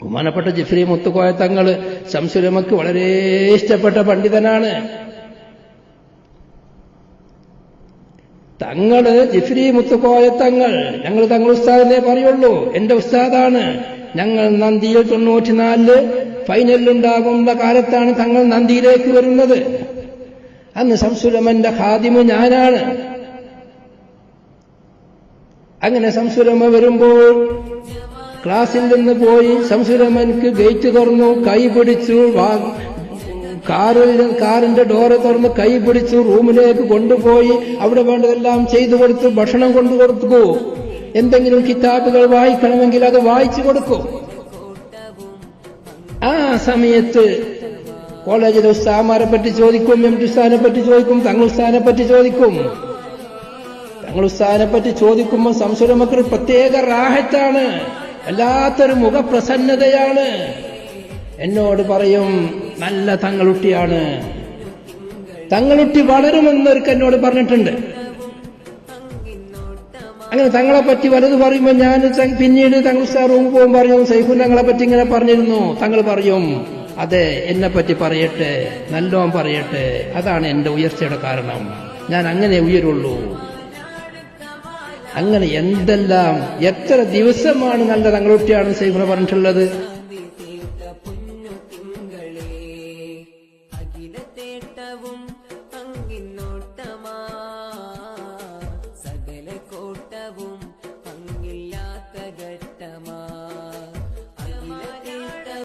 ബഹുമാനപ്പെട്ട ജിഫ്രി മുത്തുക്കോയ തങ്ങൾ ശംസുരമക്ക് വളരെ ഇഷ്ടപ്പെട്ട പണ്ഡിതനാണ്. തങ്ങൾ ജിഫ്രി മുത്തുക്കോയ തങ്ങൾ ഞങ്ങൾ തങ്ങൾ ഉസ്താദിനെ പറയുള്ളൂ. എന്റെ ഉസ്താദാണ്. ഞങ്ങൾ നന്ദിയിൽ തൊണ്ണൂറ്റിനാലിൽ ഫൈനലിലുണ്ടാകുന്ന കാലത്താണ് തങ്ങൾ നന്ദിയിലേക്ക് വരുന്നത്. അന്ന് സംസുരമന്റെ ഖാദിമ് ഞാനാണ്. അങ്ങനെ സംസുരമ വരുമ്പോൾ ക്ലാസ്സിൽ നിന്ന് പോയി സംസുലമൻക്ക് ഗേറ്റ് തുറന്നു കൈ പിടിച്ചു കാറിൽ കാറിന്റെ ഡോറ് തുറന്ന് കൈ പിടിച്ചു റൂമിലേക്ക് കൊണ്ടുപോയി അവിടെ വേണ്ടതെല്ലാം ചെയ്തു കൊടുത്തു ഭക്ഷണം കൊണ്ടു കൊടുത്തു. എന്തെങ്കിലും കിതാബുകൾ വായിക്കണമെങ്കിൽ അത് വായിച്ചു കൊടുക്കും. ആ സമയത്ത് കോളേജിലെ ഉസ്താമാരെ പറ്റി ചോദിക്കും എം ടി ഉസ്താനെ പറ്റി ചോദിക്കും തങ്ങൾ ഉസ്താനെ പറ്റി ചോദിക്കും. തങ്ങൾ ഉസ്താനെ പറ്റി ചോദിക്കുമ്പോൾ സംശയമൊക്കെ പ്രത്യേക റാഹത്താണ്. വല്ലാത്തൊരു മുഖപ്രസന്നതയാണ്. എന്നോട് പറയും നല്ല തങ്ങളുട്ടിയാണ്. തങ്ങളുട്ടി വളരുമെന്നൊരുക്ക് എന്നോട് പറഞ്ഞിട്ടുണ്ട്. അങ്ങനെ തങ്ങളെ പറ്റി വലുത് പറയുമ്പോൾ ഞാൻ പിന്നീട് തങ്ങൾ സാർ റൂം പോകും പറയും സൈഫു തങ്ങളെ പറ്റി ഇങ്ങനെ പറഞ്ഞിരുന്നു. തങ്ങൾ പറയും അതെ എന്നെ പറ്റി പറയട്ടെ നല്ലോം പറയട്ടെ അതാണ് എന്റെ ഉയർച്ചയുടെ കാരണം. ഞാൻ അങ്ങനെ ഉയരുള്ളൂ. അങ്ങനെ എന്തെല്ലാം എത്ര ദിവസമാണ് നല്ല തങ്ങളുട്ടിയാണ് സൈഫുന പറഞ്ഞിട്ടുള്ളത്?